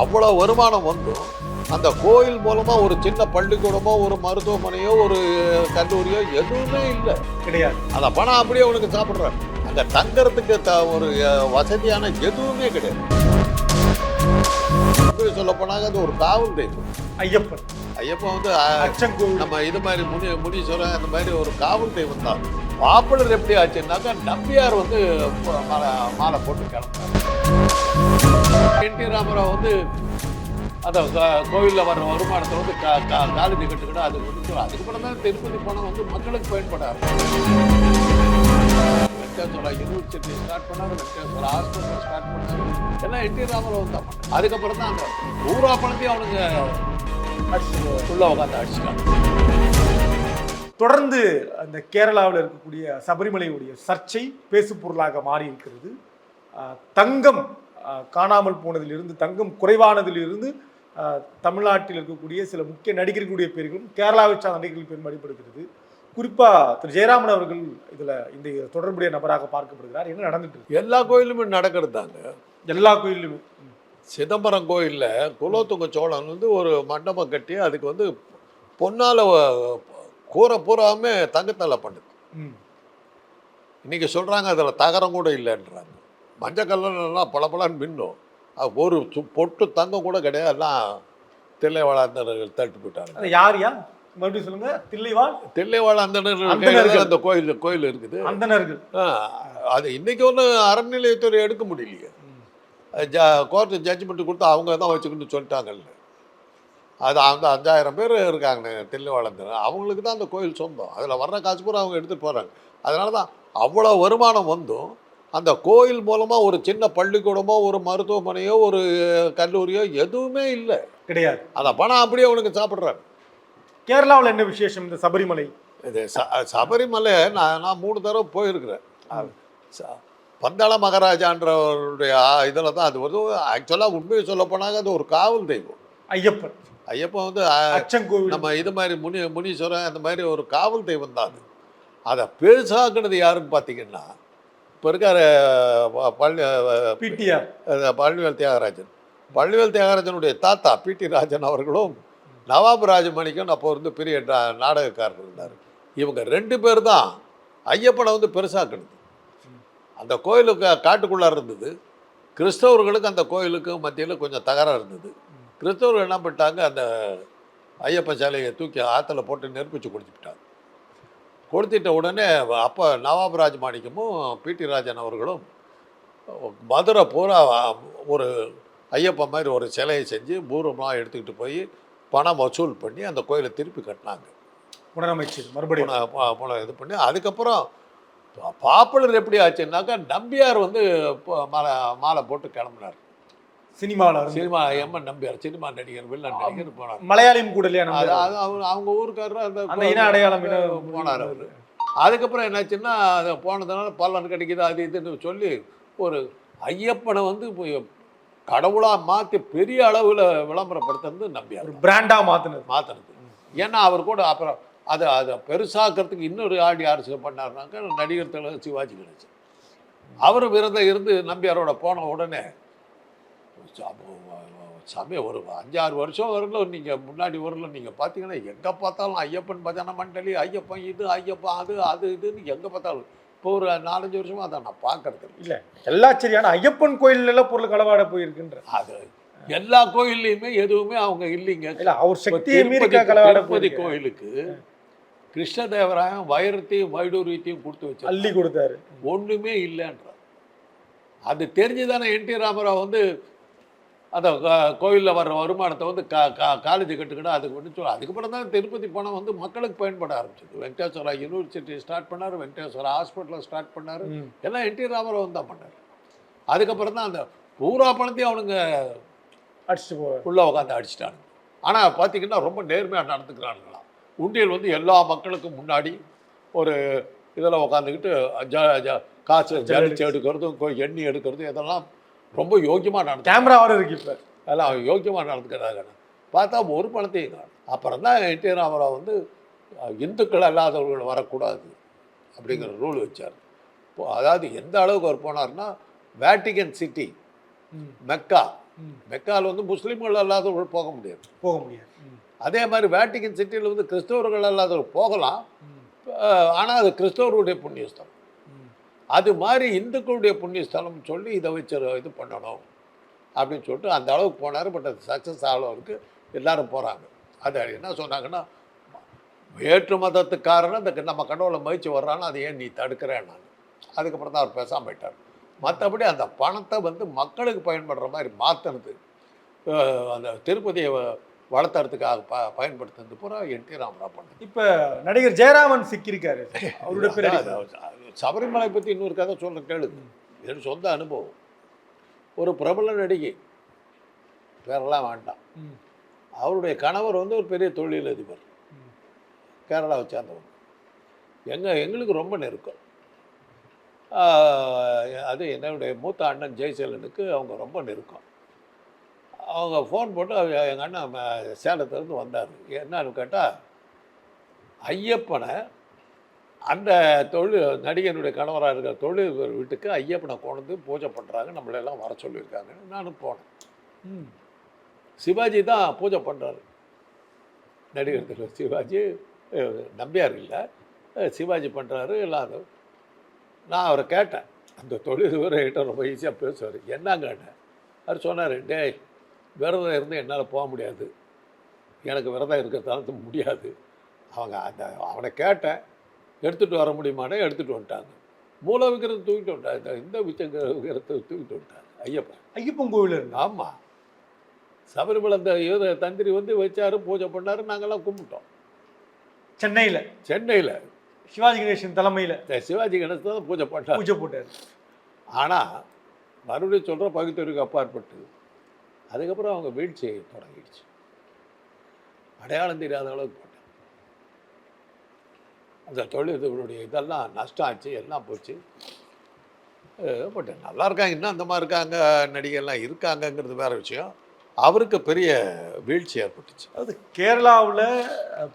அவ்வளோ வருமானம் வந்தும் அந்த கோயில் மூலமா ஒரு சின்ன பள்ளிக்கூடமோ ஒரு மருத்துவமனையோ ஒரு கல்லூரியோ எதுவுமே இல்லை. கிடையாது. அந்த பணம் அப்படியே அவனுக்கு சாப்பிட்றான் அங்க தங்கறதுக்கு த ஒரு வசதியான எதுவுமே கிடையாது. சொல்ல போனாங்க அது ஒரு காவல் தெய்வம். ஐயப்பன். ஐயப்பன் வந்து நம்ம இது மாதிரி முனி முனீஸ்வரன் அந்த மாதிரி ஒரு காவல் தெய்வம் தான். பாப்புலர் எப்படி ஆச்சுன்னாக்கா நம்பியார் வந்து மாலை மாலை போட்டு கிளம்பினார் என் டி ராமராவ் வந்து அந்த கோவிலில் வர்ற வருமானத்தை வந்து கா கா- காலேஜ் கட்டுக்கிட்டு அது வந்து அதுக்கப்புறம் தான் திருப்பதி பணம் வந்து மக்களுக்கு பயன்பட வெங்கடேஸ்வரா யூனிவர்சிட்டி ஸ்டார்ட் பண்ணாரு வெங்கடேஸ்வரா ஹாஸ்பிட்டல் ஸ்டார்ட் பண்ணாரு. எல்லாம் என் டி ராமராவ் தான் பண்ணாரு. அதுக்கப்புறம் தான் அந்த ஊரா பணத்தையும் அவனுங்க உள்ள உட்காந்து அடிச்சிட்டாங்க. தொடர்ந்து அந்த கேரளாவில் இருக்கக்கூடிய சபரிமலையுடைய சர்ச்சை பேசு பொருளாக மாறி இருக்கிறது தங்கம் காணாமல் போனதிலிருந்து தங்கம் குறைவானதிலிருந்து தமிழ்நாட்டில் இருக்கக்கூடிய சில முக்கிய நடிகர்களுடைய பேர்களும் கேரளாவை சார்ந்த நடிகர்கள் பேரும் அடிபடுகிறது. குறிப்பா திரு ஜெயராமன் அவர்கள் இதுல இந்த தொடர்புடைய நபராக பார்க்கப்படுகிறார். என்ன நடந்துட்டு எல்லா கோயிலுமே நடக்கிறது தாங்க. எல்லா கோயிலுமே. சிதம்பரம் கோயிலில் குலோத்துங்க சோழன் வந்து ஒரு மண்டபம் கட்டி அதுக்கு வந்து பொன்னால கூரை பூராமே தங்கத்தால பண்ணுது. ம். இன்னைக்கு சொல்றாங்க அதில் தகரம் கூட இல்லைன்றாங்க. மஞ்சள் கல்லெல்லாம் பளபளன்னு மின்னும். அது ஒரு சு- பொட்டு தங்கம் கூட கிடையாது. எல்லாம் தில்லை வளாந்தர்கள் தட்டு போயிட்டாங்க யார் யார்? மறுபடியும் சொல்லுங்க. தில்லைவாள் தில்லை வளாந்தர்கள் அந்தணர்கள். அந்த கோயில் கோயில் இருக்குது. அந்தணர்கள். ஆ, அது இன்னைக்கு ஒன்றும் அறநிலையத்துறை எடுக்க முடியலையே. ஜ கோர்ட்டு ஜட்ஜ்மெண்ட் கொடுத்து அவங்க தான் வச்சுக்கிட்டு சொல்லிட்டாங்கல்ல. அது அந்த அஞ்சாயிரம் பேர் இருக்காங்க தில்லு வளர்ந்து அவங்களுக்கு தான் அந்த கோயில் சொந்தம். அதில் வர்ற காசு பூரா அவங்க எடுத்துகிட்டு போகிறாங்க அதனால தான் அவ்வளோ வருமானம் வந்தும் அந்த கோயில் மூலமாக ஒரு சின்ன பள்ளிக்கூடமோ ஒரு மருத்துவமனையோ ஒரு கல்லூரியோ எதுவுமே இல்லை. கிடையாது. அந்த பணம் அப்படியே அவனுக்கு சாப்பிட்றாங்க கேரளாவில் என்ன விசேஷம் இந்த சபரிமலை? இது சபரிமலை நான் நான் மூணு தடவை போயிருக்கிறேன். பந்தாள மகாராஜான்றவருடைய இதில் தான் அது வந்து ஆக்சுவலாக உண்மையை சொல்ல போனாங்க அது ஒரு காவல் தெய்வம். ஐயப்பன். ஐயப்பன் வந்து அச்சங்கோவில் நம்ம இது மாதிரி முனி முனீஸ்வரன் அந்த மாதிரி ஒரு காவல் தெய்வம் தான் அது. அதை பெருசாக்குனது யாருன்னு பார்த்தீங்கன்னா இப்போ இருக்கார் பள்ளி பிடிஆர். பழனிவேல் தியாகராஜன். பழனிவேல் தியாகராஜனுடைய தாத்தா பிடி ராஜன் அவர்களும் நவாப் ராஜமணிக்கும் அப்போ வந்து பெரிய நாடகக்காரர் இருந்தார் இவங்க ரெண்டு பேர் தான் ஐயப்பனை வந்து பெருசாக்குனது அந்த கோயிலுக்கு காட்டுக்குள்ளே இருந்தது. கிறிஸ்தவர்களுக்கு அந்த கோயிலுக்கு மத்தியில் கொஞ்சம் தகராறு இருந்தது. கிறிஸ்தவர்கள் என்ன பண்ணிட்டாங்க அந்த ஐயப்பன் சிலையை தூக்கி ஆற்றுல போட்டு நெருப்பிச்சு கொடுத்துட்டாங்க கொடுத்துட்ட உடனே அப்போ நவாப் ராஜமாணிக்கமும் பிடி ராஜன் அவர்களும் மதுரை பூரா ஒரு ஐயப்பன் மாதிரி ஒரு சிலையை செஞ்சு பூர்வமாக எடுத்துக்கிட்டு போய் பணம் வசூல் பண்ணி அந்த கோயிலை திருப்பி கட்டினாங்க. புனரமைச்சர் மறுபடியும். இது பண்ணி அதுக்கப்புறம் பாப்புலர் எப்படி ஆச்சுன்னாக்கா நம்பியார் வந்து மாலை மாலை போட்டு கிளம்புனார். சினிமாவில் சினிமா எம்என் நம்பியார் சினிமா நடிகர் வில்லன் நடிகர் போனார். மலையாளியும் கூட இல்லையா அது அவங்க அவங்க ஊருக்காரர் அந்த இன அடையாளம் போனார். அவர். அதுக்கப்புறம் என்னாச்சுன்னா அது போனதுனால பலன் கிடைக்குது அது இதுன்னு சொல்லி ஒரு ஐயப்பனை வந்து கடவுளாக மாற்றி பெரிய அளவில் விளம்பரப்படுத்துறது நம்பியார். ஒரு பிராண்டா மாத்தினது. மாற்றினது ஏன்னா அவர் கூட அப்புறம் அதை அதை பெருசாக்கிறதுக்கு இன்னொரு ஆடி அரசு பண்ணாருனாக்கா நடிகர் தலைவர் சிவாஜி கணேசன். அவரும் விரதம் இருந்து நம்பியாரோட போன உடனே சமயம் ஒரு அஞ்சாறு வருஷம் வரல நீங்கள் முன்னாடி வரல நீங்கள் பார்த்தீங்கன்னா எங்கே பார்த்தாலும் ஐயப்பன் பஜனை மண்டலி ஐயப்பன் இது ஐயப்பன் அது அது இதுன்னு எங்கே பார்த்தாலும். இப்போ ஒரு நாலஞ்சு வருஷமாக அதை நான் பார்க்கறது இல்லை. எல்லா சரியான ஐயப்பன் கோயில்ல எல்லாம் பொருள் களவாட போயிருக்குன்ற. அது எல்லா கோயில்லையுமே எதுவுமே அவங்க இல்லைங்க. இல்ல அவர் சக்தியை மீறி திருப்பதி- கோயிலுக்கு கிருஷ்ணதேவராயன் வைரத்தையும் வைடூரியத்தையும் கொடுத்து வச்சு அள்ளி கொடுத்தாரு. ஒண்ணுமே இல்லைன்றார். அது தெரிஞ்சுதானே என் டி ராமராவ் வந்து அந்த கோயில்ல வர்ற வருமானத்தை வந்து கா கா காலேஜ் கட்டுக்கிட்டு அதுக்கு வந்து சொல்ல அதுக்கப்புறம் தான் திருப்பதி பணம் வந்து மக்களுக்கு பயன்பட ஆரம்பிச்சது. வெங்கடேஸ்வரா யூனிவர்சிட்டி ஸ்டார்ட் பண்ணார் வெங்கடேஸ்வரா ஹாஸ்பிட்டலில் ஸ்டார்ட் பண்ணார். எல்லாம் என் டி ராமராவ் தான் பண்ணார். அதுக்கப்புறம் தான் அந்த பூரா பணத்தையும் அவனுங்க அடிச்சுட்டு உள்ளே உட்காந்து அடிச்சிட்டானுங்க. ஆனால் பார்த்தீங்கன்னா ரொம்ப நேர்மையாக நடந்துக்கிறானுங்களாம் உண்டியல் வந்து எல்லா மக்களுக்கும் முன்னாடி ஒரு இதில் உட்காந்துக்கிட்டு ஜ ஜ காசு ஜலிச்சு எடுக்கிறதும் எண்ணி எடுக்கிறதும் இதெல்லாம் ரொம்ப யோக்கியமாக நடந்து கேமரா வர இருக்கு இப்ப. அதெல்லாம் யோக்கியமாக நடந்துக்கிறாங்க பார்த்தா ஒரு பணத்தையும் காணும் அப்புறம் தான் என் டி ராமராவ் வந்து இந்துக்கள் அல்லாதவர்கள் வரக்கூடாது அப்படிங்கிற ரூல் வச்சார். இப்போ அதாவது எந்த அளவுக்கு அவர் போனார்னா வேட்டிகன் சிட்டி. மெக்கா. ம். மெக்கால் வந்து முஸ்லீம்கள் அல்லாதவர்கள் போக முடியாது. போக முடியாது. அதே மாதிரி வேட்டிக்கன் சிட்டியில் வந்து கிறிஸ்தவர்கள் அல்லாதவர்கள் போகலாம். ஆனால் அது கிறிஸ்தவர்களுடைய புண்ணியஸ்தலம். அது மாதிரி இந்துக்களுடைய புண்ணியஸ்தலம் சொல்லி இதை வச்சு இது பண்ணணும் அப்படின்னு சொல்லிட்டு அந்த அளவுக்கு போனார். பட் அது சக்ஸஸ் அளவுக்கு எல்லாரும் போகிறாங்க அது என்ன சொன்னாங்கன்னா வேற்று மதத்துக்காரன் அந்த நம்ம கடவுளை மதிச்சு வர்றான்னு அதை ஏன் நீ தடுக்கிறேன் நான். அதுக்கப்புறம் தான் அவர் பேசாமல் போயிட்டார். மற்றபடி அந்த பணத்தை வந்து மக்களுக்கு பயன்படுற மாதிரி மாற்றினது அந்த திருப்பதியை வளர்த்துறதுக்காக ப பயன்படுத்துனது பூரா என் டி ராமராவ் பண்ணது. இப்ப நடிகர் ஜெயராமன் சிக்கியிருக்காரு அவருடைய சபரிமலை பற்றி இன்னொரு கதை சொல்ல கேளுங்க என் சொந்த அனுபவம். ஒரு பிரபல நடிகை பேரெல்லாம் வேண்டாம். அவருடைய கணவர் வந்து ஒரு பெரிய தொழிலதிபர். கேரளாவை சேர்ந்தவர். எங்க எங்களுக்கு ரொம்ப நெருக்கம். அது என்னுடைய மூத்த அண்ணன் ஜெயசீலனுக்கு அவங்க ரொம்ப நெருக்கம். அவங்க ஃபோன் போட்டு எங்கள் அண்ணன் சேலத்துலேருந்து வந்தார். என்னன்னு கேட்டால் ஐயப்பனை அந்த தொழில் நடிகனுடைய கணவராக இருக்கிற தொழில் வீட்டுக்கு ஐயப்பனை கொண்டு வந்து பூஜை பண்ணுறாங்க நம்மளெல்லாம் வர சொல்லியிருக்காங்கன்னு நானும் போனேன். ம். சிவாஜி தான் பூஜை பண்ணுறாரு நடிகர் திலகம் சிவாஜி நம்பியார் இல்லை. சிவாஜி பண்ணுறாரு எல்லாரும் நான் அவரை கேட்டேன். அந்த தொழில் கிட்ட ரொம்ப ஈஸியாக பேசுவார். என்னங்கன்னு அவர் சொன்னார் டேய் விரதம் இருந்து என்னால் போக முடியாது. எனக்கு விரதம் இருக்கிறதால முடியாது. அவங்க அந்த அவனை கேட்டேன் எடுத்துகிட்டு வர முடியுமானே எடுத்துகிட்டு வந்துட்டாங்க. மூல விக்கிரத்தை தூக்கிட்டு வந்துட்டாங்க இந்த- இந்த விச்சங்க விக்கிரத்தை தூக்கிட்டு வந்துட்டாங்க ஐயப்பன். ஐயப்பன் கோவில் ஆமாம் சபரிமலை அந்த தந்திரி வந்து வச்சாரு பூஜை பண்ணாரு நாங்கெல்லாம் கும்பிட்டோம். சென்னையில? சென்னையில். சிவாஜி கணேசன் தலைமையில? சிவாஜி கணேசன் தான் பூஜை பண்ணார். பூஜை போட்டாரு. ஆனால் மறுபடியும் சொல்கிற பகுத்தறிவுக்கு அப்பாற்பட்டு அதுக்கப்புறம் அவங்க வீழ்ச்சி தொடங்கிடுச்சு. அடையாளம் தெரியாத அளவுக்கு போட்டேன். அந்த தொழிலுடைய இதெல்லாம் நஷ்டம் ஆச்சு எல்லாம் போச்சு. பட் நல்லா இருக்காங்க இன்னும் அந்த மாதிரி இருக்காங்க நடிகர்லாம் இருக்காங்கங்கிறது வேற விஷயம். அவருக்கு பெரிய வீழ்ச்சி ஏற்பட்டுச்சு. அதாவது கேரளாவுல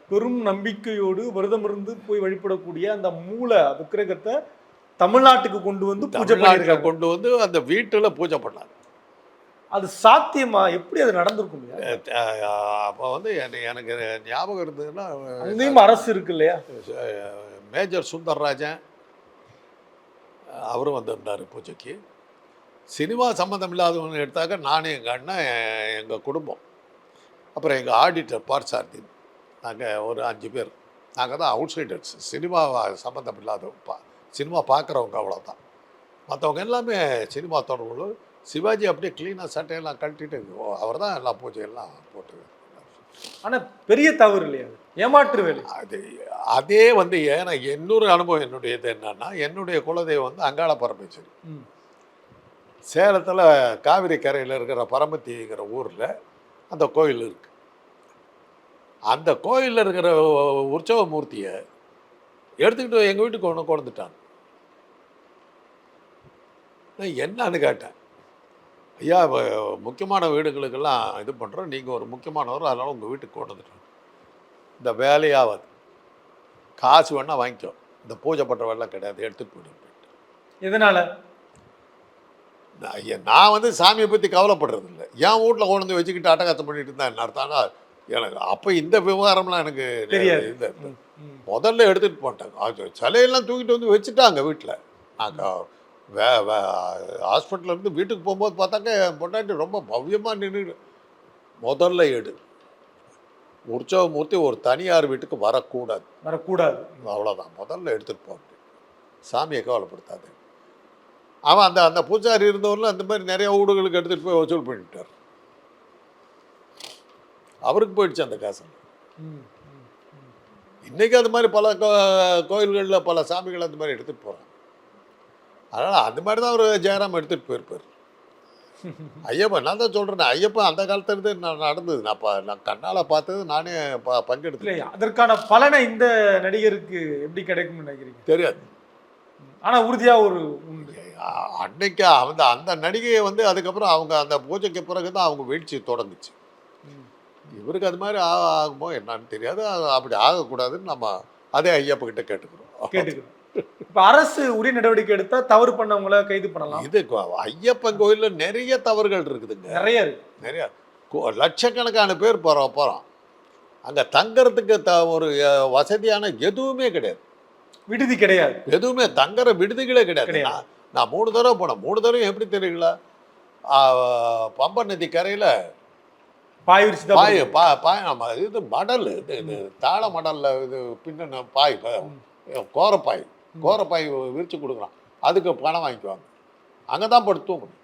பெரும் நம்பிக்கையோடு விரதம் இருந்து போய் வழிபடக்கூடிய அந்த மூல விக்கிரகத்தை தமிழ்நாட்டுக்கு கொண்டு வந்து பூஜை கொண்டு வந்து அந்த வீட்டில் பூஜை பண்ணாங்க. அது சாத்தியமா? எப்படி அது நடந்திருக்கும்? அப்போ வந்து எனக்கு- ஞாபகம் இருந்ததுன்னா அங்கேயும் அரசு இருக்கு இல்லையா? மேஜர் சுந்தர்ராஜன் அவரும் வந்திருந்தார் பூஜைக்கு. சினிமா சம்மந்தம் இல்லாதவங்க எடுத்தாக்க நானும் எங்கள் அண்ணன் எங்கள் குடும்பம். அப்புறம் எங்கள் ஆடிட்டர் பார்சாரதி நாங்கள் ஒரு அஞ்சு பேர். நாங்கள் தான் அவுட் சைடர்ஸ் சினிமா சம்மந்தம் இல்லாதவங்க பா சினிமா பார்க்குறவங்க அவ்வளோதான் மற்றவங்க எல்லாமே சினிமா தொடர்புகள் சிவாஜி அப்படியே க்ளீனாக சட்டையெல்லாம் கழட்டிட்டு அவர் தான் எல்லா பூஜையெல்லாம் போட்டு. ஆனா பெரிய தவறு இல்லையா? ஏமாற்று வேலை அது அதே வந்து ஏன்னா இன்னொரு அனுபவம் என்னுடையது என்னன்னா என்னுடைய குலதெய்வம் வந்து அங்காள பரமேஸ்வரி. சேலத்தில் காவிரி கரையில் இருக்கிற பரமத்திங்கிற ஊரில் அந்த கோயில் இருக்கு. அந்த கோயிலில் இருக்கிற உற்சவ மூர்த்தியை எடுத்துக்கிட்டு எங்கள் வீட்டுக்கு ஒன்று கொண்டுட்டாங்க நான் என்னன்னு கேட்டேன். ஐயா இப்ப முக்கியமான வீடுகளுக்கெல்லாம் இது பண்ணுறோம் நீங்கள் ஒரு முக்கியமானவர் அதனால் உங்கள் வீட்டுக்கு கொண்டு வந்துட்டோம் இந்த வேலையாவது. காசு வேணால் வாங்கிக்கோ. இந்த பூஜை பண்ணுறவெல்லாம் கிடையாது. எடுத்துகிட்டு போயிட்டு எதனால? நான் ஐயா, நான் வந்து சாமியை பற்றி கவலைப்படுறது இல்லை என் வீட்டில் கொண்டு வந்து வச்சுக்கிட்டு அட்டகாசம் பண்ணிட்டு இருந்தா என்ன அர்த்தம்னா எனக்கு அப்போ இந்த விவகாரம்லாம் எனக்கு தெரியாது. முதல்ல எடுத்துகிட்டு போட்டாங்க. அது சிலையெல்லாம் தூக்கிட்டு வந்து வச்சுட்டாங்க வீட்டில் நாங்கள் வே வே ஹாஸ்பிட்டல்ல இருந்து வீட்டுக்கு போகும்போது பார்த்தாக்க என் பொண்டாட்டி ரொம்ப பவ்யமாக நின்று முதல்ல எடு. உற்சவ மூர்த்தி ஒரு தனியார் வீட்டுக்கு வரக்கூடாது. வரக்கூடாது. அவ்வளோதான் முதல்ல எடுத்துகிட்டு போ. சாமியை கவலைப்படுத்தாது. அவன் அந்த அந்த பூஜாரி இருந்தவரில் அந்த மாதிரி நிறைய ஊடுகளுக்கு எடுத்துகிட்டு போய் வசூல் பண்ணிட்டார். அவருக்கு போயிடுச்சு அந்த காசு. இன்றைக்கி அது மாதிரி பல கோயில்களில் பல சாமிகள் அந்த மாதிரி எடுத்துகிட்டு போகிறாங்க அதனால் அந்த மாதிரி தான் ஒரு ஜெயராம் எடுத்துகிட்டு போயிருப்பார். ஐயப்பன் நான் தான் சொல்கிறேன் ஐயப்பன் அந்த காலத்துல இருந்து நான் நடந்தது. நான் பா நான் கண்ணால் பார்த்தது நானே ப பங்கெடுத்து அதற்கான பலனை இந்த நடிகருக்கு எப்படி கிடைக்கும்னு நினைக்கிறீங்க? தெரியாது. ஆனா உறுதியா ஒரு அன்னைக்கு அந்த அந்த நடிகையை வந்து அதுக்கப்புறம் அவங்க அந்த பூஜைக்கு பிறகு தான் அவங்க வீழ்ச்சி தொடங்குச்சு. இவருக்கு அது மாதிரி ஆகுமோ என்னன்னு தெரியாது. அப்படி ஆகக்கூடாதுன்னு நம்ம அதே ஐயப்ப கிட்ட கேட்டுக்கிறோம். கேட்டுக்கிறோம். இப்ப அரசு உரிய நடவடிக்கை எடுத்தா தவறு பண்ணவங்கள கைது பண்ணலாம். இது ஐயப்பன் கோயிலில் நிறைய தவறுகள் இருக்குதுங்க. நிறைய இருக்கு. நிறைய. லட்சக்கணக்கான பேர் போகிறோம் போகிறோம் அங்கே தங்கறதுக்கு த ஒரு வசதியான எதுவுமே கிடையாது. விடுதி கிடையாது. எதுவுமே தங்குற விடுதிகளே கிடையாது. நான் மூணு தடவை போனேன். மூணு தடவை எப்படி தெரியுங்களா? ஆ, பம்பன் நதி கரையில் பாய் விரிச்சு பாய் பா பாய் நம்ம இது மடல் இது தாழ மடலில் இது பின்ன பாய் ப- கோரப்பாய். கோரப்பாய் விரித்து கொடுக்குறான். அதுக்கு பணம் வாங்கிக்குவாங்க. அங்கே தான் படுத்து தூங்கணும்.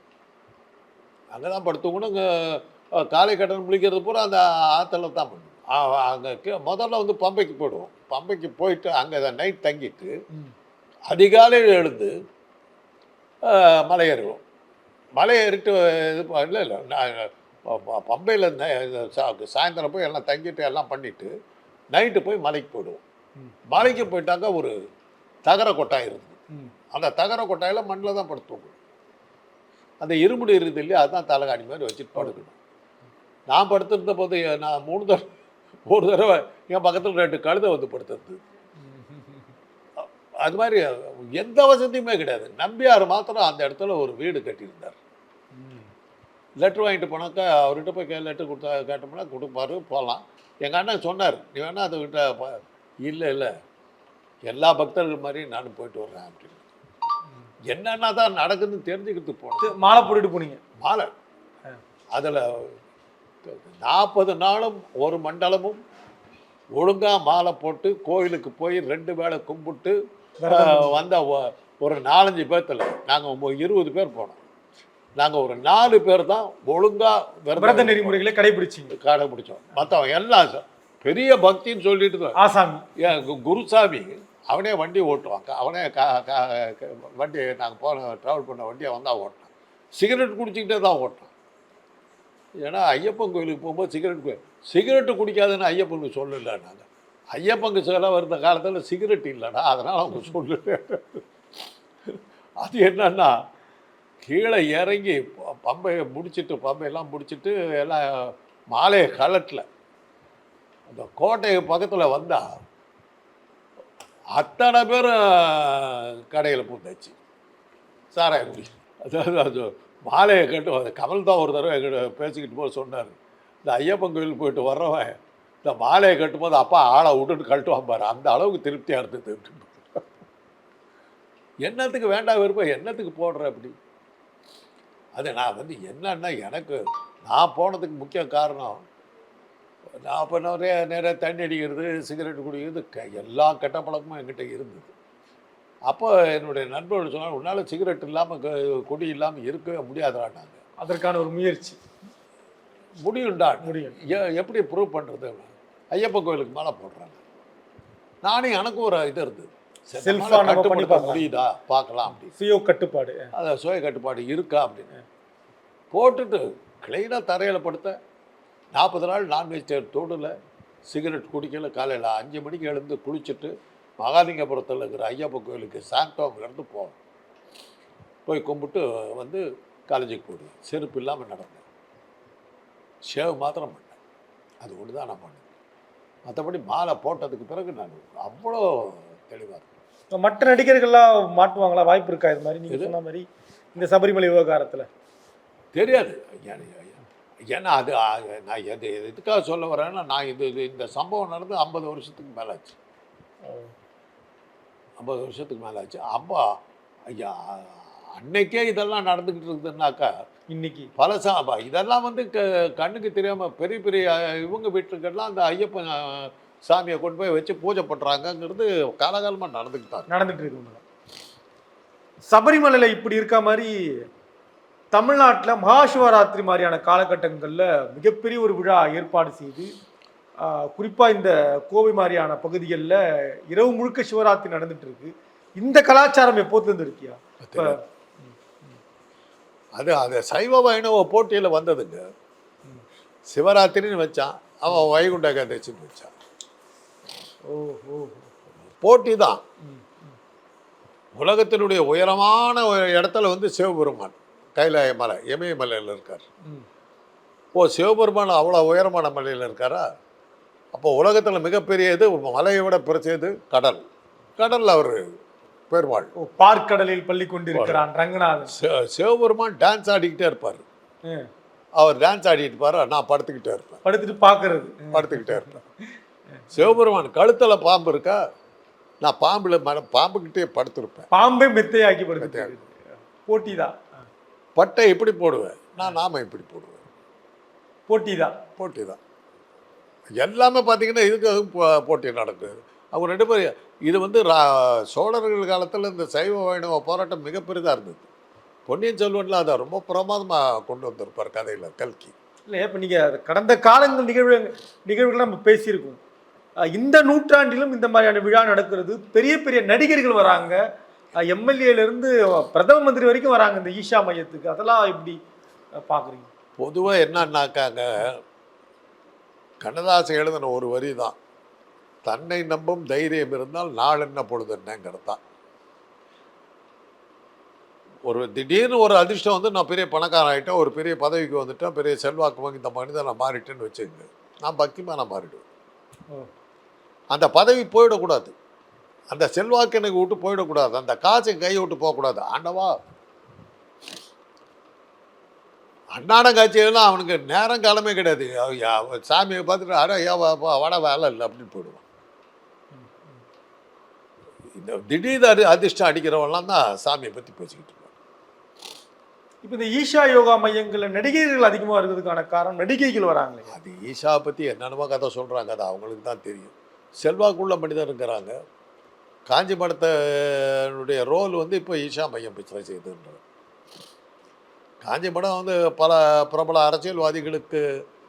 அங்கே தான் படுத்து தூங்கணும். இங்கே காலை கட்டணம் முழிக்கிறது பூரா அந்த ஆற்றுல தான் பண்ணும். அங்கே முதல்ல வந்து பம்பைக்கு போயிடுவோம். பம்பைக்கு போயிட்டு அங்கே நைட் தங்கிட்டு. அதிகாலையில் எழுந்து மலை ஏறுவோம். மலை ஏறிட்டு இது இல்லை இல்லை. பம்பையில் சாயந்தரம் போய் எல்லாம் தங்கிட்டு எல்லாம் பண்ணிவிட்டு நைட்டு போய் மலைக்கு போயிடுவோம். மலைக்கு போயிட்டாங்க ஒரு தகர கொட்டாய் இருக்குது ம். அந்த தகர கொட்டாயில் மண்ணில் தான் படுத்துவோம் அந்த இருமுடி இருக்குது இல்லையா அதுதான் தலைகாணி மாதிரி வச்சுட்டு படுக்கணும். நான் படுத்திருந்த போது நான் மூணு தடவை ஒரு தடவை என் பக்கத்தில் ரெண்டு கழுதை வந்து படுத்துறது அது மாதிரி எந்த வசதியுமே கிடையாது. நம்பியார் மாத்திரம் அந்த இடத்துல ஒரு வீடு கட்டியிருந்தார். ம். லெட்டர் வாங்கிட்டு போனாக்கா அவர்கிட்ட போய் கே லெட்டர் கொடுத்தா கேட்டோம்னா கொடுப்பாரு போகலாம் எங்கள் அண்ணன் சொன்னார் நீ வேணா அதுக்கிட்ட இல்லை இல்லை. எல்லா பக்தர்கள் மாதிரி நானும் போயிட்டு வர்றேன் அப்படின்னு. என்னென்ன தான் நடக்குதுன்னு தெரிஞ்சுக்கிறதுக்கு போனேன். மாலை போட்டுட்டு போனீங்க. மாலை. அதில் நாற்பது நாளும் ஒரு மண்டலமும் ஒழுங்காக மாலை போட்டு கோயிலுக்கு போய் ரெண்டு வேளை கும்பிட்டு வந்த ஒரு நாலஞ்சு பேர்த்தில் நாங்கள் இருபது பேர் போனோம். நாங்கள் ஒரு நாலு பேர் தான் ஒழுங்காக விரத நெறிமுறைகளை கடைபிடிச்சீங்க. கடைபிடிச்சோம். மற்றவங்க எல்லாம் பெரிய பக்தின்னு சொல்லிட்டு தான். ஆசாமி. குருசாமி அவனே வண்டி ஓட்டுவாங்க. அவனே கா கா வண்டி நாங்கள் போன ட்ராவல் பண்ண வண்டியை வந்தால் ஓட்டினான் சிகரெட் குடிச்சிக்கிட்டே தான் ஓட்டினான் ஏன்னா ஐயப்பன் கோயிலுக்கு போகும்போது சிகரெட் கோயில் சிகரெட்டு குடிக்காதுன்னு ஐயப்பனுக்கு சொல்லல நாங்கள் ஐயப்பனுக்கு செலவு இருந்த காலத்தில் சிகரெட் இல்லைடா அதனால் அவங்க சொல்லு அது என்னன்னா கீழே இறங்கி ப- பம்பையை முடிச்சுட்டு பம்பையெல்லாம் முடிச்சுட்டு எல்லாம் மாலையை கலட்டில் அந்த கோட்டை பக்கத்தில் வந்தால் அத்தனை பேரும் கடையில் பூந்தாச்சு சாராய குடி அதாவது அது மாலையை கட்டு அது கமல் தான் ஒரு தடவை எங்கிட்ட பேசிக்கிட்டு போது சொன்னார். இந்த ஐயப்பன் கோயில் போயிட்டு வர்றவன் இந்த மாலையை கட்டும்போது அப்பா ஆளை விட்டுட்டு கழட்டுவான் பாரு. அந்த அளவுக்கு திருப்தியாக இருந்தது என்னத்துக்கு வேண்டாம் விருப்பம் என்னத்துக்கு போடுற அப்படி? அது நான் வந்து என்னன்னா எனக்கு நான் போனதுக்கு முக்கிய காரணம் நான் அப்போ நிறைய நிறைய தண்ணி அடிக்கிறது சிகரெட் குடிக்கிறது க- எல்லா கெட்ட பழக்கமும் என்கிட்ட இருந்தது. அப்போ என்னுடைய நண்பர்கள் சொன்னாங்க உன்னால் சிகரெட் இல்லாமல் குடி இல்லாமல் இருக்கவே முடியாதுடான்னாங்க. அதற்கான ஒரு முயற்சி. முடியும்டா. முடியும். எப்படி ப்ரூவ் பண்ணுறது ஐயப்பன் கோயிலுக்கு மேலே போடுறாங்க. நானே எனக்கும் ஒரு இது இருந்தது. கட்டுப்படுத்த. முடியுதா? பார்க்கலாம் அப்படி சுய கட்டுப்பாடு. அதை சுய கட்டுப்பாடு இருக்கா அப்படின்னு. போட்டுட்டு கிளைனாக தரையில் படுத்த நாற்பது நாள் நான்வெஜ் தோடில் சிகரெட் குடிக்கல காலையில் அஞ்சு மணிக்கு எழுந்து குளிச்சுட்டு மகாலிங்கபுரத்தில் இருக்கிற ஐயப்பன் கோயிலுக்கு சாந்தோம்லேருந்து போவோம் போய் கும்பிட்டு வந்து காலேஜுக்கு போடுவேன் செருப்பு இல்லாமல் நடந்தேன் ஷேவ் மாத்திரம் பண்ணேன். அது ஒன்று தான் நான் பண்ணேன். மற்றபடி மாலை போட்டதுக்கு பிறகு நான் அவ்வளோ தெளிவாக இப்ப மற்ற நடிகர்கள்லாம் மாட்டுவாங்களா? வாய்ப்பு இருக்கா? இது மாதிரி நீங்க எது? சொன்ன மாதிரி இந்த சபரிமலை விவகாரத்துல. தெரியாது. ஏன்னா- அது நான் எது எதுக்காக சொல்ல வரேன்னா நான் இது இது இந்த சம்பவம் நடந்து ஐம்பது வருஷத்துக்கு மேலே ஆச்சு ஐம்பது வருஷத்துக்கு மேலே ஆச்சு அப்பா ஐயா அன்னைக்கே இதெல்லாம் நடந்துக்கிட்டு இருக்குதுன்னாக்கா இன்னைக்கு அப்ப இதெல்லாம் வந்து க கண்ணுக்கு தெரியாமல் பெரிய பெரிய இவங்க வீட்டுக்கெல்லாம் அந்த ஐயப்பன் சாமியை கொண்டு போய் வச்சு பூஜை பண்ணுறாங்கங்கிறது காலகாலமாக நடந்துக்கிட்டு தான் இருக்கு. நடந்துட்டு இருக்கு உண்மைதான். சபரிமலையில இப்படி இருக்க மாதிரி தமிழ்நாட்டில் மகாசிவராத்திரி மாதிரியான காலகட்டங்களில் மிகப்பெரிய ஒரு விழா ஏற்பாடு செய்து ஆஹ், குறிப்பா இந்த கோவை மாதிரியான பகுதிகளில் இரவு முழுக்க சிவராத்திரி நடந்துட்டு இருக்கு. இந்த கலாச்சாரம் எப்போது இருந்து இருக்கியா இப்ப அது அது சைவ வைணவ போட்டியில் வந்ததுங்க. சிவராத்திரின்னு வச்சான். அவன் வைகுண்ட ஏகாதசின்னு வச்சான். ஓ ஓ போட்டி தான். உலகத்தினுடைய உயரமான ஒரு இடத்துல வந்து சிவபெருமான். கைலாய மலை இமயமலையில் இருக்கார். ஓ சிவபெருமான் அவ்வளோ உயரமான மலையில் இருக்காரா? அப்போ உலகத்தில் மிகப்பெரிய இது மலையை விட பெருசியது கடல். கடலில் அவர் பெருமாள். பார்க்கடலில் பள்ளி கொண்டிருக்கிறான் ரங்கநாதன். சிவ- சிவபெருமான் டான்ஸ் ஆடிக்கிட்டே இருப்பார். அவர் டான்ஸ் ஆடிட்டு இருப்பார் நான் படுத்துக்கிட்டே இருப்பேன். படுத்துட்டு பாக்குறது படுத்துக்கிட்டே இருப்பேன். சிவபெருமான் கழுத்தில் பாம்பு இருக்கா? நான் பாம்புல பாம்புக்கிட்டே படுத்திருப்பேன். பாம்பே மெத்தையாக்கி படுத்து போட்டி தான் பட்டை இப்படி போடுவேன்? நான் நாம இப்படி போடுவேன்? போட்டி தான் போட்டி தான் எல்லாமே பார்த்தீங்கன்னா இதுக்கு போட்டி நடக்குது. அவங்க ரெண்டு பேரும் இது வந்து ரா- சோழர்கள் காலத்தில் இந்த சைவ வைணவ போராட்டம் மிக பெரிதாக இருந்தது. பொன்னியின் செல்வன்ல அதை ரொம்ப பிரமாதமாக கொண்டு வந்திருப்பார் கதையில் கல்கி. இல்லை இப்போ நீங்கள் கடந்த காலங்கள் நிகழ்வு நிகழ்வுகளை நம்ம பேசியிருக்கோம். இந்த நூற்றாண்டிலும் இந்த மாதிரியான விழா நடக்கிறது பெரிய பெரிய நடிகர்கள் வராங்க. எம்எல்ஏலேருந்து பிரதம மந்திரி வரைக்கும் வராங்க இந்த ஈஷா மையத்துக்கு. அதெல்லாம் எப்படி பார்க்குறீங்க பொதுவாக என்னன்னாக்காங்க கண்ணதாசன் எழுதின ஒரு வரி தான் தன்னை நம்பும் தைரியம் இருந்தால் நாள் என்ன பொழுது என்னங்கிறது. தான் ஒரு திடீர்னு ஒரு அதிர்ஷ்டம் வந்து நான் பெரிய பணக்காரன் ஆகிட்டேன் ஒரு பெரிய பதவிக்கு வந்துட்டேன் பெரிய செல்வாக்கு வாங்கி இந்த மனிதன் நான் மாறிட்டேன்னு வச்சுக்கோங்க. நான் பக்திமாக நான் மாறிடுவேன். அந்த பதவி போயிடக்கூடாது. அந்த செல்வாக்கு எனக்கு விட்டு போயிடக்கூடாது. அந்த காசு கையை விட்டு போகக்கூடாது. ஆண்டவா. அன்னாடம் காட்சியெல்லாம் அவனுக்கு நேரம் காலமே கிடையாது. சாமியை பார்த்துட்டு அட ஐயா வட வேலை இல்லை அப்படின்னு போயிடுவான். இந்த திடீர் அடி அதிர்ஷ்டம் அடிக்கிறவன்லாம் தான் சாமியை பற்றி பேசிக்கிட்டு இருப்பான். இப்போ இந்த ஈஷா யோகா மையங்களில் நடிகைகள் அதிகமாக இருக்கிறதுக்கான காரணம் நடிகைகள் வராங்களே. அது ஈஷா பற்றி என்னென்னமோ கதை சொல்கிறாங்க அது அவங்களுக்கு தான் தெரியும். செல்வாக்குள்ள மனிதருங்கிறாங்க காஞ்சி மடத்தினுடைய ரோல் வந்து இப்போ ஈஷா மையம் பிச்சை செய்துன்றது காஞ்சி மடம் வந்து பல பிரபல அரசியல்வாதிகளுக்கு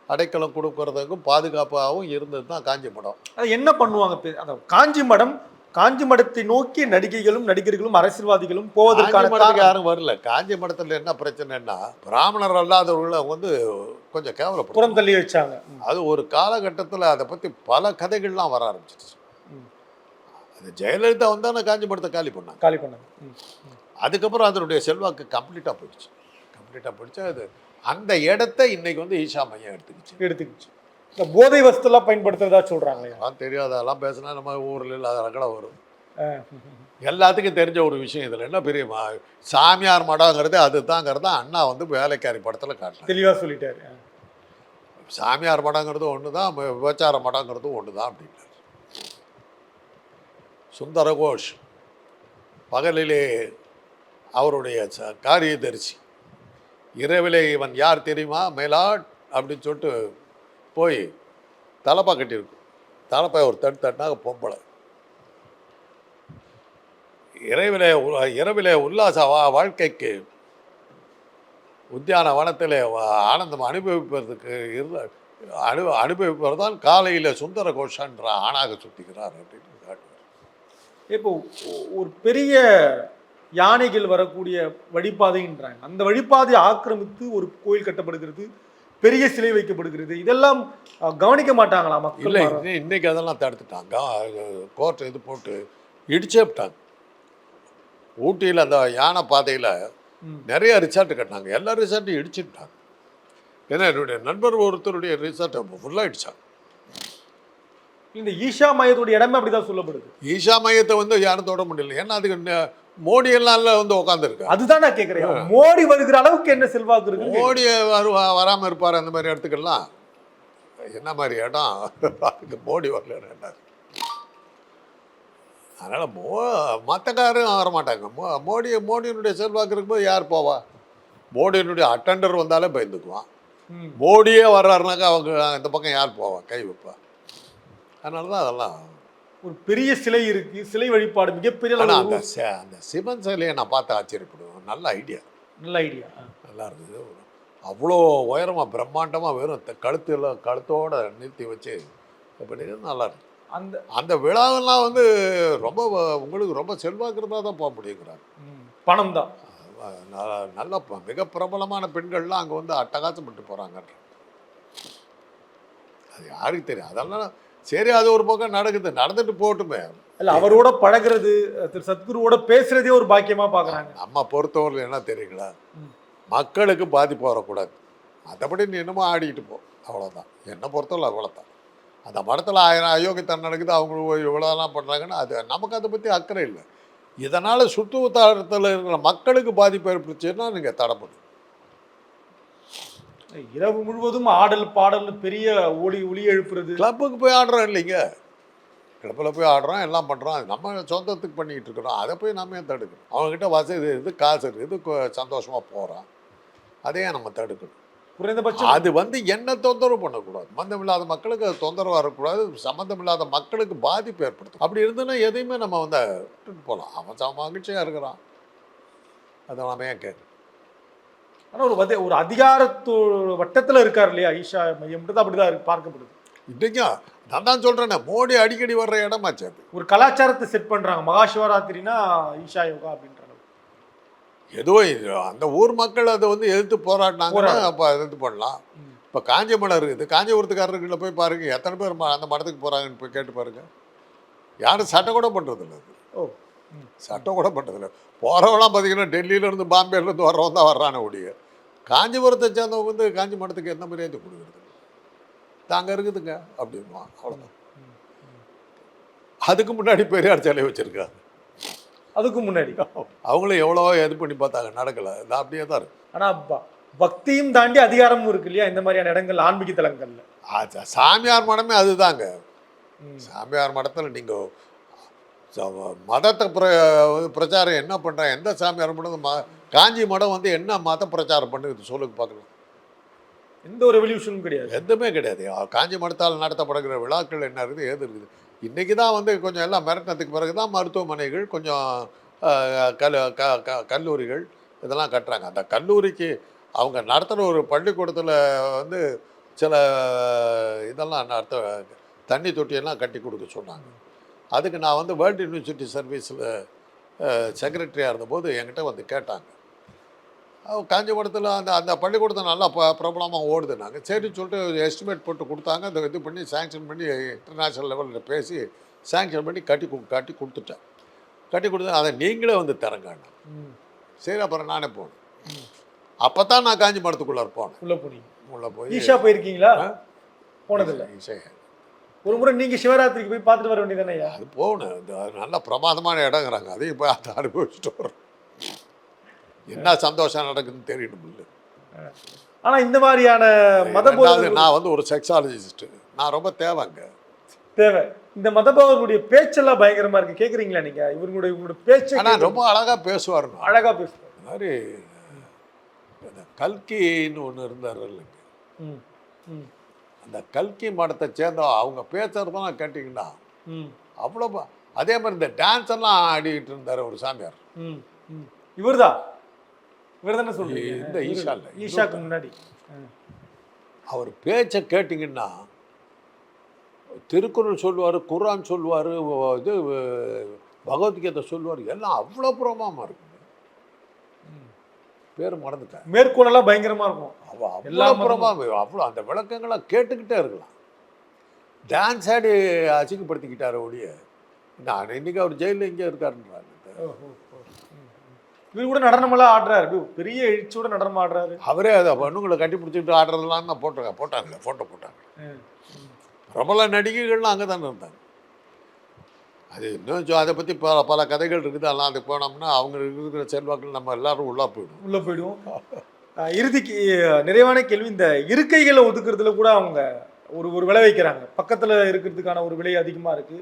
அடைக்கலம் கொடுக்கறதுக்கும் பாதுகாப்பாகவும் இருந்தது தான் காஞ்சி மடம் அது என்ன பண்ணுவாங்க அந்த காஞ்சி மடம் காஞ்சி மடத்தை நோக்கி நடிகைகளும் நடிகர்களும் அரசியல்வாதிகளும் போவதற்கான யாரும் வரல. காஞ்சி மடத்தில் என்ன பிரச்சனைன்னா பிராமணர் அல்லாதவர்களை வந்து கொஞ்சம் கேவலப்படும் புறம் தள்ளி வச்சாங்க. அது ஒரு காலகட்டத்தில் அதை பற்றி பல கதைகள்லாம் வர ஆரம்பிச்சிருச்சு. அது ஜெயலலிதா வந்தானே காஞ்சி மடத்தை காலி பண்ணாங்க. காலி பண்ணாங்க. அதுக்கப்புறம் அதனுடைய செல்வாக்கு கம்ப்ளீட்டாக போயிடுச்சு. கம்ப்ளீட்டாக போயிடுச்சு. அது அந்த இடத்த இன்னைக்கு வந்து ஈஷா மையம் எடுத்துக்கிச்சு. எடுத்துக்கிச்சு. இந்த போதை வஸ்துலாம் பயன்படுத்துறதா சொல்றாங்களே. அதெல்லாம் தெரியாது அதெல்லாம் பேசினா நம்ம ஊரில் இல்லாத ரகலை வரும். எல்லாத்துக்கும் தெரிஞ்ச ஒரு விஷயம். இதில் என்ன பெரிய சாமியார் மடங்கிறது அதுதாங்கிறத அண்ணா வந்து வேலைக்காரி படத்தில் காட்டினாங்க தெளிவா சொல்லிட்டாரு. சாமியார் மடங்கிறது ஒன்று தான் விபச்சார மடங்கிறதும் ஒன்று தான் அப்படின்னாரு. சுந்தரகோஷ் பகலிலே அவருடைய ச- காரியதரிசி இரவிலே இவன் யார் தெரியுமா? மேலாட் அப்படின்னு சொல்லிட்டு போய் தலப்பா கட்டியிருக்கும் தலப்பாய் ஒரு தட்டு தட்டாக பொம்பளை. இரவிலே இரவிலே உல்லாச வா- வாழ்க்கைக்கு உத்தியான வனத்தில் ஆனந்தம் அனுபவிப்பதற்கு இருந்த அனு அனுபவிப்பவர் தான் காலையில் சுந்தர கோஷன்ற ஆணாக சுட்டுகிறார் அப்படின்னு. இப்போ ஒரு பெரிய யானைகள் வரக்கூடிய வழிபாதைன்றாங்க. அந்த வழிபாதையை ஆக்கிரமித்து ஒரு கோயில் கட்டப்படுகிறது பெரிய சிலை வைக்கப்படுகிறது. இதெல்லாம் கவனிக்க மாட்டாங்களா மக்கள் இல்லை இன்னைக்கு அதெல்லாம் தடுத்துட்டாங்க. கோர்ட் இது போட்டு இடிச்சே விட்டாங்க. ஊட்டியில் அந்த யானை பாதையில். நிறைய ரிசார்ட் கட்டினாங்க. எல்லா ரிசார்ட்டையும் இடிச்சுட்டாங்க. ஏன்னா என்னுடைய நண்பர் ஒருத்தருடைய ரிசார்ட்டை ஃபுல்லாக இடிச்சாங்க. இந்த ஈஷா மையத்துடைய இடமே அப்படிதான் சொல்லப்படுது. ஈஷா மையத்தை வந்து யாரும் தொட முடியல. ஏன்னா அதுக்கு மோடி எல்லாம் வந்து உட்காந்துருக்கா அதுதான் நான் கேட்கிறேன் மோடி வருகிற அளவுக்கு என்ன செல்வாக்கு இருக்கு? மோடி வரு வராமல் இருப்பார் அந்த மாதிரி இடத்துக்கெல்லாம் என்ன மாதிரி இடம்? அதுக்கு மோடி வரலன்னு அதனால் மோ மற்றக்காரும் வரமாட்டாங்க மோ மோடி மோடியினுடைய செல்வாக்கு இருக்கும்போது யார் போவா? மோடியினுடைய அட்டெண்டர் வந்தாலே பயந்துக்குவான். மோடியே வர்றாருனாக்கா அவங்க இந்த பக்கம் யார் போவா? கை வைப்பா. அதனால தான் அதெல்லாம் ஒரு பெரிய சிலை இருக்கு சிலை வழிபாடு மிகப்பெரிய அந்த அந்த சிவன் சிலையை நான் பார்த்து ஆச்சரியப்படுவேன் நல்ல ஐடியா நல்ல ஐடியா நல்லா இருந்தது. அவ்வளோ உயரமாக பிரம்மாண்டமாக வெறும் கழுத்துல கழுத்தோட நிறுத்தி வச்சு பண்ணிக்கிறது நல்லா இருக்கு அந்த அந்த விழாவெல்லாம் வந்து ரொம்ப உங்களுக்கு ரொம்ப செல்வாக்கு இருந்தால் தான் போக முடியுங்கிறாங்க பணம் தான். நல்ல மிக பிரபலமான பெண்கள்லாம் அங்கே வந்து அட்டகாசப்பட்டு போகிறாங்க அது யாருக்கு தெரியும்? அதெல்லாம் சரி அது ஒரு பக்கம் நடக்குது. நடந்துட்டு போகட்டுமே இல்ல அவரோட பழகுறது திரு சத்குருவோட பேசுறதே ஒரு பாக்கியமா பாக்குறாங்க. நம்ம பொறுத்தவரையில் என்ன தெரியுங்களா. மக்களுக்கு பாதிப்பு வரக்கூடாது. மற்றபடி நீ என்னமோ ஆடிக்கிட்டு போ. அவ்வளோதான் என்னை பொறுத்தவரை அவ்வளோதான் அந்த மடத்தில் ஆயிரம் அயோக்கியத்தனம் நடக்குது அவங்க இவ்வளோலாம் பண்ணுறாங்கன்னா அது நமக்கு அதை பற்றி அக்கறை இல்லை. இதனால் சுற்று வட்டாரத்தில் இருக்கிற மக்களுக்கு பாதிப்பு ஏற்பட்டுச்சுன்னா நீங்கள் தடை இரவு முழுவதும் ஆடல் பாடல் பெரிய ஒளி ஒளி எழுப்புறது. கிளப்புக்கு போய் ஆடுறோம் இல்லைங்க. கிளப்பில் போய் ஆடுறோம் எல்லாம் பண்ணுறோம் அது நம்ம சொந்தத்துக்கு பண்ணிக்கிட்டு இருக்கிறோம். அதை போய் நம்ம ஏன் தடுக்கணும்? அவங்ககிட்ட வசதி இருக்குது காசு இருக்குது சந்தோஷமாக போகிறான் அதையே நம்ம தடுக்கணும்? குறைந்தபட்சம் அது வந்து என்ன தொந்தரவு பண்ணக்கூடாது. சம்மந்தம் இல்லாத மக்களுக்கு அது தொந்தரவு வரக்கூடாது சம்மந்தம் இல்லாத மக்களுக்கு பாதிப்பு ஏற்படுத்தும். அப்படி இருந்ததுன்னா எதையுமே நம்ம வந்து விட்டுட்டு போகலாம் அவன் சம மகிழ்ச்சியாக இருக்கிறான். அதை நம்ம ஏன் கேட்க ஆனா ஒரு வத- ஒரு அதிகாரத்தோ வட்டத்துல இருக்கார் இல்லையா? ஈஷா மையம்ன்றது அப்படிதான் இருக்கு பார்க்கப்படுது. இன்றைக்கும் நான் தான் சொல்கிறேனே மோடி அடிக்கடி வர்ற இடமாச்சு அது? ஒரு கலாச்சாரத்தை செட் பண்றாங்க. மகா சிவராத்திரினா ஈஷா யோகா அப்படின்ற. ஏதோ அந்த ஊர் மக்கள் அதை வந்து எதிர்த்து போராடினாங்கன்னா போராடு. அப்போ எதிர்த்து பண்ணலாம். இப்போ காஞ்சிமடம் இருக்குது. காஞ்சிபுரத்துக்காரர்கிட்ட போய் பாருங்க எத்தனை பேர் அந்த மடத்துக்கு போகிறாங்கன்னு போய் கேட்டு பாருங்க. யாரும் சட்டை கூட பண்ணுறதில்ல அது. ஓ. சட்டம் கூட பண்ணுறதில்ல போகிறவங்களாம் பார்த்தீங்கன்னா டெல்லியிலேருந்து பாம்பேலேருந்து வர்றவன் தான் வர்றானே ஒழிய. காஞ்சிபுரத்தை சேர்ந்தவங்க வந்து காஞ்சி மடத்துக்கு எந்த மரியாதை கொடுக்குறது? தாங்க இருக்குதுங்க அப்படின்வான் அவ்வளோதான் அதுக்கு முன்னாடி பெரியார் சிலை வச்சுருக்காங்க அதுக்கு முன்னாடி. அவங்களும் எவ்வளவோ இது பண்ணி பார்த்தாங்க நடக்கலை. இது அப்படியே தான் இருக்கு. ஆனா ப- பக்தியும் தாண்டி அதிகாரமும் இருக்கு இல்லையா? இந்த மாதிரியான இடங்கள் ஆன்மீக தலங்கள்ல. ஆ, சாமியார் மடமே அதுதாங்க. சாமியார் மடத்தில் நீங்கள் மதத்தை பிர பிரச்சாரம் என்ன பண்ணுறாங்க எந்த சாமியார் மடம் ம காஞ்சி மடம் வந்து என்ன மத பிரச்சாரம் பண்ணுது சொல்லுங்க பார்க்கலாம். எந்த ஒரு ரெவல்யூஷனும் கிடையாது. எதுவுமே கிடையாது. காஞ்சி மடத்தால் நடத்தப்படுகிற விழாக்கள் என்ன இருக்குது ஏது இருக்குது? இன்றைக்கி தான் வந்து கொஞ்சம் எல்லாம் மிரட்டினதுக்கு பிறகு தான் மருத்துவமனைகள் கொஞ்சம் கல் க க கல்லூரிகள் இதெல்லாம் கட்டுறாங்க. அந்த கல்லூரிக்கு அவங்க நடத்துகிற ஒரு பள்ளிக்கூடத்தில் வந்து சில இதெல்லாம் நடத்த தண்ணி தொட்டியெல்லாம் கட்டி கொடுக்க சொன்னாங்க. அதுக்கு நான் வந்து வேர்ல்டு யூனிவர்சிட்டி சர்வீஸில் செக்ரட்டரியாக இருந்தபோது என்கிட்ட வந்து கேட்டாங்க. காஞ்சிபுரத்தில் அந்த அந்த பள்ளிக்கூடத்தை நல்லா ப பிரபலமாக ஓடுதுனாங்க சரின்னு சொல்லிட்டு எஸ்டிமேட் போட்டு கொடுத்தாங்க. அதை இது பண்ணி சேங்ஷன் பண்ணி இன்டர்நேஷ்னல் லெவலில் பேசி சேங்ஷன் பண்ணி கட்டி கட்டி கொடுத்துட்டேன். கட்டி கொடுத்து அதை நீங்களே வந்து தரங்கண்ணா. சரி அப்புறம் நானே போனேன். அப்போ தான் நான் காஞ்சி மடத்துக்குள்ளார போனேன். உள்ள போனீங்க. உள்ளே போய் ஈஷா போயிருக்கீங்களா? போனதில்ல. இசை ஒரு முறை நீங்க சிவராத்திரிக்கு போய் பார்த்துட்டு வர வேண்டியதானே அது போகணும் அது நல்ல பிரமாதமான இடங்கிறாங்க. அதையும் போய் அதை அனுபவிச்சுட்டு வரோம் என்ன சந்தோஷம் நடக்குதுன்னு தெரியணும் இல்லை. ஆனா இந்த மாதிரியான மத நான் வந்து ஒரு செக்ஸாலஜிஸ்ட் நான் ரொம்ப தேவைங்க. தேவை. இந்த மத போதகர்களுடைய பேச்செல்லாம் பயங்கரமா இருக்கு. கேக்குறீங்களா நீங்க? இவங்களுடைய இவங்களுடைய பேச்சை ஆனால் ரொம்ப அழகாக பேசுவாருங்க அழகா பேசுவாங்க இந்த மாதிரி கல்கின்னு ஒன்று இருந்தார் இல்லைங்க. அந்த கல்கி மடத்தை சேர்ந்த அவங்க பேசுறதெல்லாம் கேட்டிங்கன்னா ம். அவ்வளோ அதே மாதிரி இந்த டான்ஸ் எல்லாம் ஆடிக்கிட்டு இருந்தார் ஒரு சாமியார். ம். ம். இவர் தானே சொல்றீங்க? இந்த ஈஷா இல்ல, ஈஷாக்கு முன்னாடி. அவர் பேச்சை கேட்டிங்கன்னா திருக்குறள் சொல்லுவார் குர்ஆன் சொல்லுவார் இது பகவத்கீதை சொல்லுவார் எல்லாம் அவ்வளோ புறமாம இருக்குங்க பேர் மறந்துட்டேன். மேற்கோளெல்லாம் பயங்கரமா இருக்கும். அவ எல்லா புறமாக அவ்வளோ அந்த விளக்கங்களை கேட்டுக்கிட்டே இருக்கலாம். டான்ஸ் ஆடி அசிங்கப்படுத்திக்கிட்டாரு ஒழிய. நான் இன்னைக்கு அவர் ஜெயிலில் இங்கே இருக்காருன்றாங்க. இவர் கூட நடனமெல்லாம் ஆடுறாரு. பெரிய எழுச்சியோட நடனம் ஆடுறாரு. அவரே அதை பொண்ணுங்களை கட்டி பிடிச்சிட்டு ஆடுறதெல்லாம் தான் போட்டாங்க போட்டாங்க ஃபோட்டோ போட்டாங்க. பிரபல நடிகைகள்லாம் அங்கே தானே இருந்தாங்க. அது இன்னும் அதை பற்றி பல பல கதைகள் இருக்குது. அதெல்லாம் அதுக்கு போனோம்னா அவங்க இருக்கிற செல்வாக்கள் நம்ம எல்லாரும் உள்ளே போயிடும் உள்ள போயிடுவோம். இறுதிக்கு நிறைவான கேள்வி இந்த இருக்கைகளை ஒதுக்குறதுல கூட அவங்க ஒரு ஒரு விலை வைக்கிறாங்க பக்கத்துல இருக்கிறதுக்கான ஒரு விலை அதிகமா இருக்கு.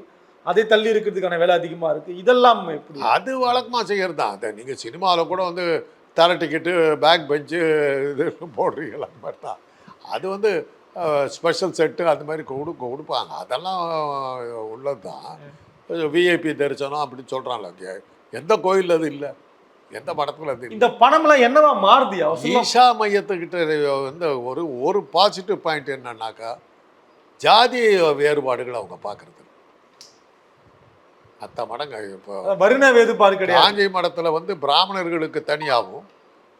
அதை தள்ளி இருக்கிறதுக்கான விலை அதிகமா இருக்கு. இதெல்லாம் எப்படி? அது வழக்கமாக செய்கிறது தான் அதை நீங்கள் சினிமாவில் கூட வந்து தர டிக்கெட்டு பேக் பெஞ்சு இது போடுறீங்களா மாதிரி தான் அது வந்து ஸ்பெஷல் செட்டு அந்த மாதிரி கொடு கொடுப்பாங்க. அதெல்லாம் உள்ளது தான் விஐபி தரிசனம் அப்படின்னு சொல்கிறாங்களே எந்த கோயில் அது இல்லை? எந்த படத்தில் அது இந்த பணம்லாம் என்னவா மாறுது? ஈஷா மையத்துக்கிட்ட வந்து ஒரு ஒரு பாசிட்டிவ் பாயிண்ட் என்னன்னாக்கா ஜாதி வேறுபாடுகளை அவங்க பார்க்கறது. அத்த மடங்கு இப்போ வருண வேதுபாடு கிடையாது. காஞ்சி மடத்தில் வந்து பிராமணர்களுக்கு தனியாகவும்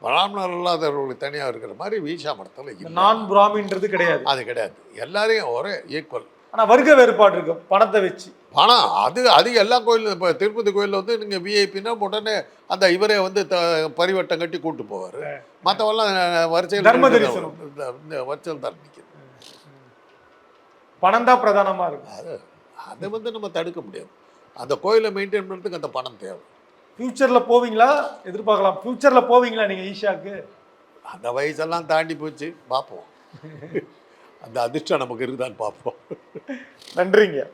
பிராமணர் இல்லாதவர்களுக்கு தனியாக இருக்கிற மாதிரி வீஷா மடத்தில் நான் பிராமின்றது கிடையாது. அது கிடையாது. எல்லாரையும் ஒரே ஈக்குவல் ஆனா வர்க்க வேறுபாடு இருக்கு பணத்தை வச்சு. பணம் அது அது எல்லா கோயிலும் இப்போ திருப்பதி கோயிலில் வந்து நீங்கள் விஐபின்னா உடனே அந்த இவரே வந்து த பரிவட்டம் கட்டி கூட்டு போவார். மற்றவெல்லாம் வரிசையில் தர்ம தரிசனம். வரிசையில் தான் பணம் தான் பிரதானமா இருக்கு அது அதை வந்து நம்ம தடுக்க முடியாது. அந்த கோயிலை மெயின்டைன் பண்ணுறதுக்கு அந்த பணம் தேவை. ஃபியூச்சர்ல போவீங்களா? எதிர்பார்க்கலாம். ஃபியூச்சர்ல போவீங்களா நீங்க ஈஷாக்கு? அந்த வயசெல்லாம் தாண்டி போச்சு. பார்ப்போம். அந்த அதிர்ஷ்டம் நமக்கு இருக்குதான்னு பார்ப்போம். நன்றிங்க.